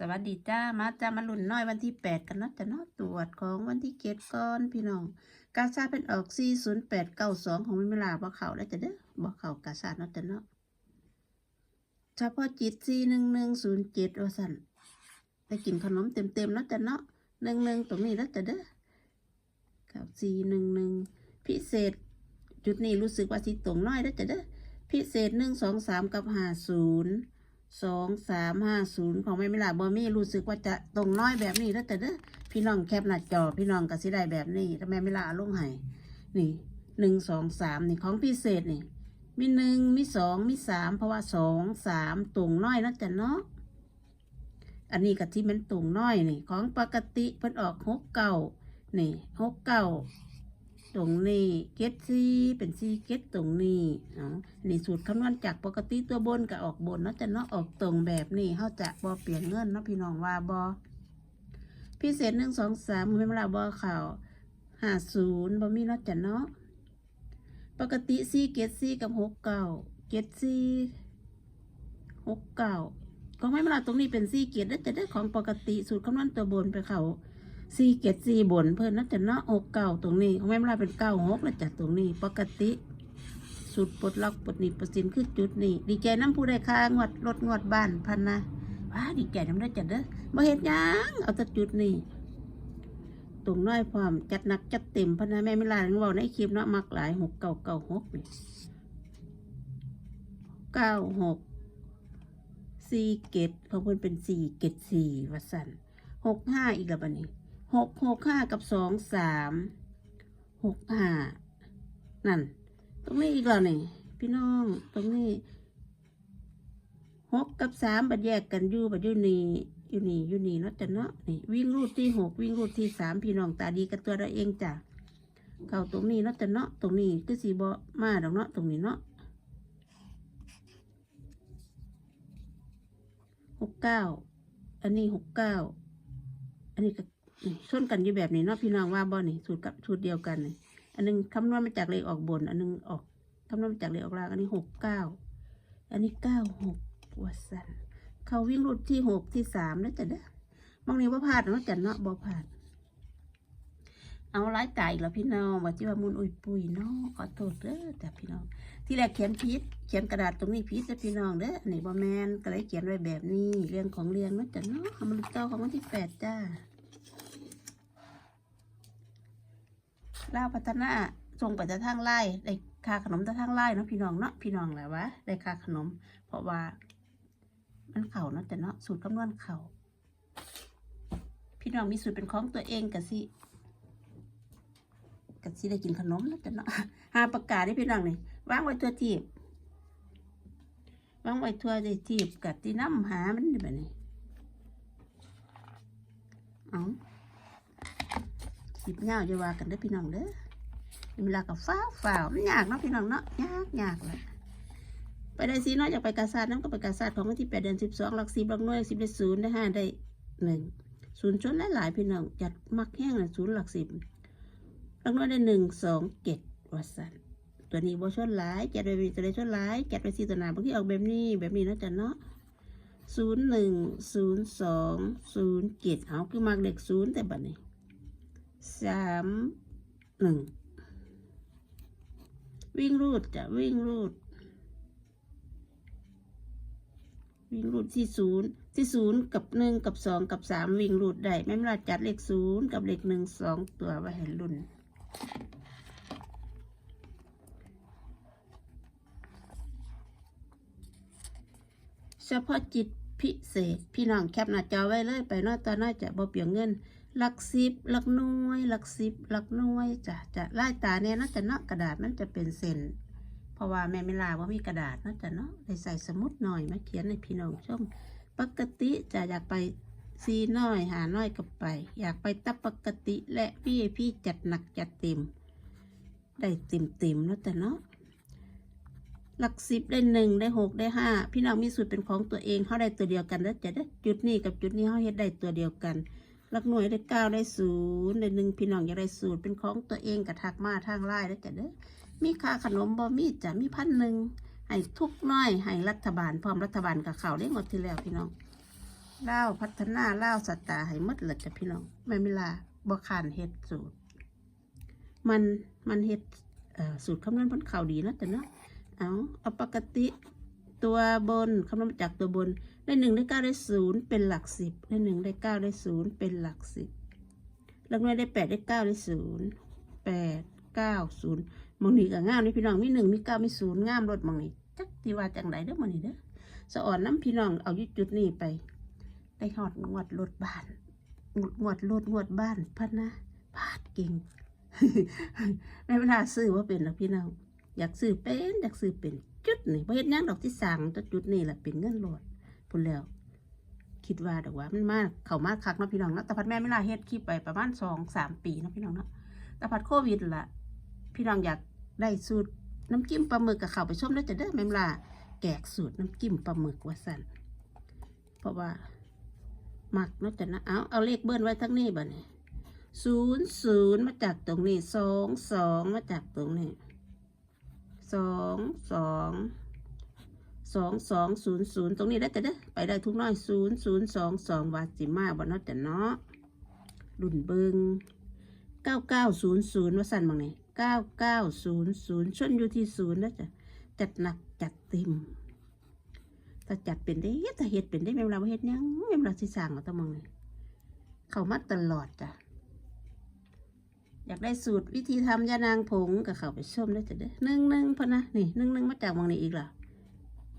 สวัสดีจ้ามาจ้ามาลุ่นน้อยวันที่แปดกันเนาะจะเนาะตรวจของวันที่เจ็ดก่อนพี่น้อง กาชาเป็นออกสี่ศูนย์แปดเก้าสองของมิมลาบ่เขาแล้วจะเด้อบ่เขากาชาเนาะจะเนาะเฉพาะจิตสี่หนึ่งหนึ่งศูนย์เจ็ดว่าสั่นได้กินขนมเต็มเต็มๆแล้วจ้ะเนาะหนึ่งหนึ่งตรงนี้แล้วจะเด้อกับสี่หนึ่งหนึ่งพิเศษ จุดนี้รู้สึกว่าสิตรงน้อยแล้วจะเด้อพิเศษหนึ่งสองสามกับห้าศูนย์ สองสามห้าศูนย์ของแม่มิลาบอมี่รู้สึกว่าจะตรงน้อยแบบนี้แล้วแต่เด้อพี่น้องแคปหน้าจอพี่น้องก็สิได้แบบนี้ถ้าแม่มิลาลงให้นี่หนึ่งสองสามนี่ของพิเศษนี่ มีหนึ่งมีสองมีสามเพราะว่าสองสามตรงน้อยนะจ๊ะเนาะอันนี้ก็ที่มันตรงน้อยนี่ ของปกติเพิ่นออกหกเก้านี่หกเก้า ตรงนี้เกตซีเป็นซีเกตตรงนี้เนาะนี่สูตรคำนวณจากปกติตัวบนก็ออกบนเนาะจะเนาะออกตรงแบบนี้เขาจะบอเปลี่ยนเงินเนาะพี่น้องว่าบอพิเศษหนึ่งสองสามไม่มาลาบอข่าวห้าศูนย์บอมีเนาะจะเนาะปกติสี่เกตสี่กับหกเก้าเกตสี่หกเก้าของไม่มาลาตรงนี้เป็นสี่เกตแล้วจะได้ของปกติสูตรคำนวณตัวบนไปเขา สี่เกตสี่บนเพิ่นเนาจะเนาะหกเก้าตรงนี้ของไม่มาลาเป็นเก้าหกแล้วจะตรงนี้ปกติสุดปลดล็อกปลดหนีบปลดสินคือจุดนี้ดีใจน้ำผู้ใดค่างวดรถงวดบ้านพันนะว้าดีใจน้ำได้จัดเด้อบ่เห็นยังเอาแต่จุดนี้ตรงน้อยพร้อมจัดหนักจัดเต็มพันนะแม่ไม่ลาเว่าในคลิปเนาะมักหลายหกเก้าเก้าหกนี่เก้าหกสี่เกตของเพิ่อนเป็นสี่เกตสี่วัสันหกห้าอีกแล้วบัดนี้ หกหกห้ากับสองสามหกห้านั่น ตรงนี้อีกแล้วนี่พี่น้องตรงนี้หกกับสามบัดแยกกันอยู่บัดอยู่นี่อยู่นี่อยู่นี่เนาะจ้ะเนาะนี่วิ่งรูดที่หกวิ่งรูดที่สามพี่น้องตาดีกับตัวเราเองจ้ะเข้าตรงนี้เนาะจ้ะเนาะตรงนี้ก็สีบอมาดอกเนาะตรงนี้เนาะหกเก้าอันนี้หกเก้าอันนี้ก็ ชนกันอยู่แบบนี้เนาะพี่น้องว่าบอนี่สูตรกับสูตรเดียวกันนี่อันหนึงคำนวณมาจากเลขออกบน อันหนึงออกคำนวณมาจากเลขออกล่างอันนี้หกเก้าอันนี้เก้าหกวัสันเขาวิ่งรุดที่หกที่สามแล้วจ้ะเด้อมองนี้ว่าพลาดเนาะจ้ะเนาะบ่พลาดเอาไล่ตายอีกแล้วพี่น้องว่าจิว่ามุนอุยปุยเนาะขอโทษเด้อจ้ะพี่น้อง ที่แรกเขียนผิดเขียนกระดาษตรงนี้ผิดจ้ะพี่น้องเด้ออันนี้บ่แมนก็เลยเขียนไว้แบบนี้เรื่องของเรียงเนาะจ้ะเนาะเอามาลุ้นเก้าของวันที่แปดจ้า ล่าวพัฒนาส่งไปแต่ทางไล่ได้ค่าขนมต่ทางไล่เนาะพี่น้องเนาะพี่น้องแหละวะได้ค่าขนม เพราะว่ามันเข่าเนาะแต่เนาะสูตรคำนวณเข่าพี่น้องมีสูตรเป็นของตัวเองกะสิกะสิได้กินขนมเนาะแต่เนาะหาประกาศได้พี่น้องนี่วางไว้ตัวทีบวางไว้ทั่วทีบกับที่น้ำหามันนี่แบบนี้เอาสิบเงาจะว่ากันเด้พี่น้องเด้อเวลากับฟ้าวฟ้าวมันยากเนาะพี่น้องเนาะยากยากเลยไปได้สีเนาะอยากไปกาซาดน้ำก็ไปกาซาดของวันที่แปดเดือนสิบสองหลักสิบหลักหน่วยสิบได้ศูนย์ได้ห้าได้หนึ่งศูนย์ชนหลายๆพี่น้องจัดมักแห้งเลยศูนย์หลักสิบหลักหน่วยได้หนึ่งสองเจ็ดวัสันตัวนี้บ่ชนหลายแกะไปตัวใดชนหลายแกะไปสีตัวหนาบางทีออกแบบนี้แบบนี้เนาะจ้ะเนาะศูนย์หนึ่งศูนย์สองศูนย์เจ็ดเอาคือมักเด็กศูนย์แต่บัดนี้ สามหนึ่งวิ่งรูดจะวิ่งรูด วิ่งรูดที่ศูนย์ที่ศูนย์กับหนึ่งกับสองกับสามวิ่งรูดได้ไม่เวลาจัดเลขศูนย์กับเลขหนึ่งสองตัวไว้ให้รุ่นเฉพาะจิตพิเศษ พี่น้องแคปหน้าจอไว้เลย ไปนอตอนน่าจะบ่เปลี่ยนเงิน หลักสิบหลักหน่วยหลักสิบหลักหน่วยจะจะไล่ตาเนี่ยนะจะเนาะกระดาษมันจะเป็นเส้นเพราะว่าแม่ไม่ลาว่ามีกระดาษนาะจะเนาะได้ใส่สมุดหน่อยมาเขียนให้พี่น้องชมปกติจะอยากไปซีน้อยหาน้อยก็ไป อยากไปตับปกติและพี่พี่จัดหนักจัดเต็ม ได้เต็มเต็มๆเนาะแต่เนาะหลักสิบได้หนึ่งได้หกได้ห้าพี่น้องมีสูตรเป็นของตัวเองเขาได้ตัวเดียวกันแล้วจะได้จุดนี้กับจุดนี้เขาเฮ็ดได้ตัวเดียวกัน ลักหน่วยได้เก้าได้ศูนย์ได้หนึ่งพี่น้องอยากได้สูตรเป็นของตัวเองกระทักมาทางไลน์แล้จ้ะเด้อมีค่าขนมบ่มีจ้ะมีพันหนึ่งให้ทุกน้อยให้รัฐบาลพร้อมรัฐบาลกับเขาได้หมดที่แล้วพี่น้องเล่าพัฒนาเล่าวสตาให้มดเลยจ้ะพี่น้องแม่เวลาบ่ขานเฮ็ดสูตร มันมันเฮ็ดเอ่อสูตรคำนวณผลข่าวดีนะแต่เนาะเอาเอาปกติ ตัวบนคำนวณจากตัวบน ได้หนึ่งได้เก้าได้ศูนย์เป็นหลักสิบได้หนึ่งได้เก้าได้ศูนย์เป็นหลักสิบหลักหน่วยได้แปดได้เก้าได้ศูนย์แปดเก้าศูนย์มองนี่ก็งามนี่พี่น้องมีหนึ่งมีเก้ามีศูนย์งามรถมองนี่จักที่ว่าจังไดเด้อมองนี่เด้อสะอ่อนน้ำพี่น้องเอายุดจุดนี้ไป ได้หอดงวดรถบ้านงวดรถงวดบ้านพัดนะพาดเก่งในเวลาซื้อว่าเป็นหรอกพี่น้องอยากซื้อเป็นอยากซื้อเป็น จุดนี่พอเห็นยังดอกที่สั่งตัวจุดนี่แหละเป็นเงินโหลดพูดแล้ว คิดว่าดอกว่ามันมากเขามากคักเนาะพี่น้องเนาะแต่พัดแม่ไม่ลาเฮ็ดคลิปไปประมาณสองสามปีเนาะพี่น้องเนาะแต่พัดโควิดละพี่น้องอยากได้สูตรน้ำจิ้มปลาหมึกกับเขาไปชมด้วจะเด้อแม่มลาแกกสูตรน้ำจิ้มปลาหมึกว่าสั่นเพราะว่ามักเนาะจะนะเอาเอาเลขเบิ้ลไว้ทั้งนี้บ่เนี่ยศูนย์ศูนย์มาจากตรงนี้สองสองมาจากตรงนี้ สองสองสองสองศูนย์ศูนย์ตรงนี้ได้แต่เด้อไปได้ทุกน้อยศูนย์ศูนย์สองสองวาสิมาบนนอแต่เนาะรุ่นเบิงเก้าเก้าศูนย์ศูนย์ว่าสั่นบางไหนเก้าเก้าศูนย์ศูนย์ชนอยู่ที่ศูนย์นะจ๊ะจัดหนักจัดเต็มถ้าจัดเป็นได้ถ้าเฮ็ดเป็นได้แม่เวลาเฮ็ดยังแม่เวลาสิสร้างเอาแตะมองนี่เข้ามาตลอดจ้ะ อยากได้สูตรวิธีทำยานางผงกับเขาไปชมได้จะเด้อหนึ่งหนึ่งพะนะนี่หนึ่งหนึ่งมาจากวังนี้อีกเหรอ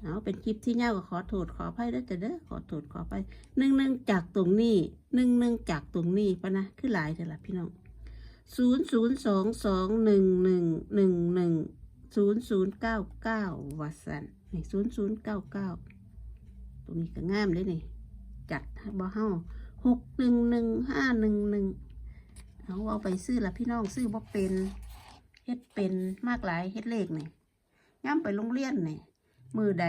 เอาเป็นคลิปที่เงาก็ขอโทษขออภัยได้จะเด้อขอโทษขอไปหนึ่งหนึ่งจากตรงนี้หนึ่งหนึ่งจากตรงนี้พะนะคือหลายเถอะล่ะพี่น้องศูนย์ศูนย์สองสองหนึ่งหนึ่งหนึ่งหนึ่งศูนย์ศูนย์เก้าเก้าวัสันนี่ศูนย์ศูนย์เก้าเก้าตรงนี้ก็งามเลยนี่จัดให้บ่เฮาหกหนึ่งหนึ่งห้าหนึ่งหนึ่ง เอาเอาไปซื้อละพี่น้องซื้อบ่เป็นเฮ็ดเป็นมากหลายเฮ็ดเลขนี่ย่ำไปโรงเรียนนี่มือใด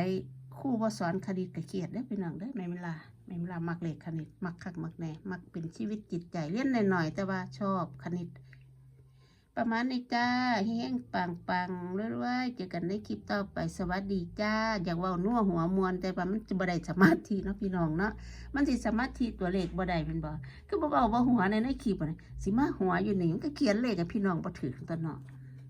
ครู่บ่สอนคณิตกะเคียดได้พี่น้องได้ไม่เวลาไม่เวลามักเลขคณิตมักคักมักแน่มักเป็นชีวิตจิตใจเลี้ยนหน่อยๆแต่ว่าชอบคณิต ประมาณนี้จ้าแห้งปังปังๆรวยๆเจอกันในคลิปต่อไปสวัสดีจ้า อยากว่านัวหัวมวนแต่ว่ามันจะบ่ได้สมาธิเนาะพี่น้องเนาะมันสิสมาธิตัวเลขบ่ได้เป็นบ่คือบ่เบาบ่หัวในในคลิปนะสิมาหัวอยู่นี่มันก็เขียนเลขให้พี่น้องบ่ถือตัวเนาะ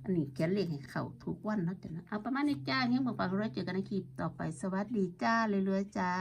อันนี้เขียนเลขให้เขาทุกวันเนาะจ้ะเอาประมาณนี้จ้าเงี้ยบอกปากเราเจอกันในคลิปต่อไปสวัสดีจ้าเรื่อยๆจ้า